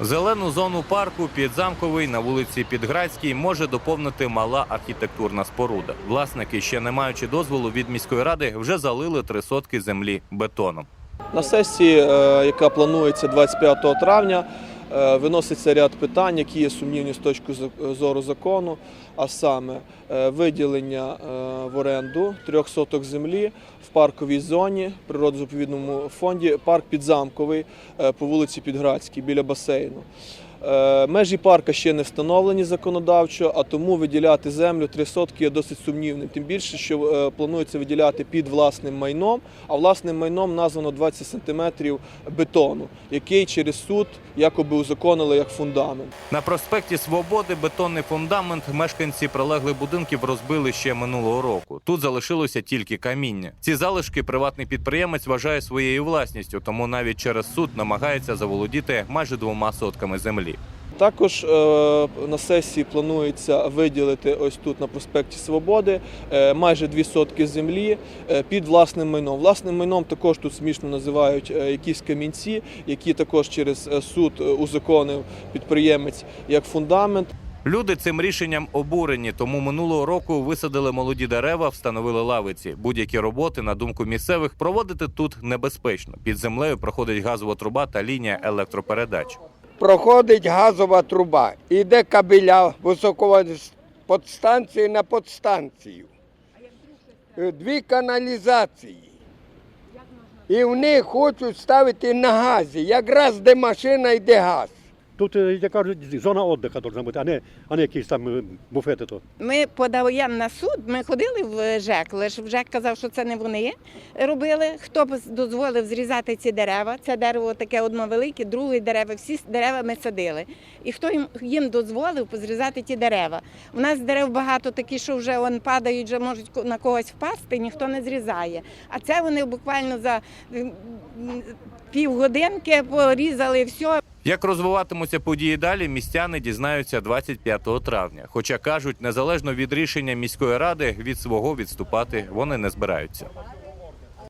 Зелену зону парку підзамковий на вулиці Підградській може доповнити мала архітектурна споруда. Власники, ще не маючи дозволу від міської ради, вже залили три сотки землі бетоном. На сесії, е, яка планується 25 травня, виноситься ряд питань, які є сумнівні з точки зору закону, а саме е, виділення е, в оренду трьох соток землі в парковій зоні, природозаповідному фонді, парк підзамковий е, по вулиці Підградській біля басейну. Е, Межі парка ще не встановлені законодавчо, а тому виділяти землю три сотки є досить сумнівним. Тим більше, що е, планується виділяти під власним майном, а власним майном названо 20 сантиметрів бетону, який через суд якоби узаконили як фундамент. На проспекті Свободи бетонний фундамент мешканці прилеглих будинків розбили ще минулого року. Тут залишилося тільки каміння. Ці залишки приватний підприємець вважає своєю власністю, тому навіть через суд намагається заволодіти майже двома сотками землі. Також е, на сесії планується виділити ось тут на проспекті Свободи е, майже дві сотки землі е, під власним майном. Власним майном також тут смішно називають якісь камінці, які також через суд узаконив підприємець як фундамент. Люди цим рішенням обурені, тому минулого року висадили молоді дерева, встановили лавиці. Будь-які роботи, на думку місцевих, проводити тут небезпечно. Під землею проходить газова труба та лінія електропередач. Проходить газова труба, іде кабеля високого подстанції на подстанцію. Е, Дві каналізації. І вони хочуть ставити на газі, якраз де машина йде газ. Тут, е, як кажуть, зона віддиху повинна бути, а не, а не якісь там е, буфети. То. Ми подаємо на суд. Ми ходили в ЖЕК, лише ЖЕК казав, що це не вони робили. Хто б дозволив зрізати ці дерева? Це дерево таке одно велике, друге дерева. Всі дерева ми садили. І хто їм, їм дозволив позрізати ті дерева? У нас дерев багато такі, що вже он падають, вже можуть на когось впасти, ніхто не зрізає. А це вони буквально за півгодинки порізали все. Як розвиватимуться події далі, містяни дізнаються 25 травня. Хоча кажуть, незалежно від рішення міської ради від свого відступати вони не збираються.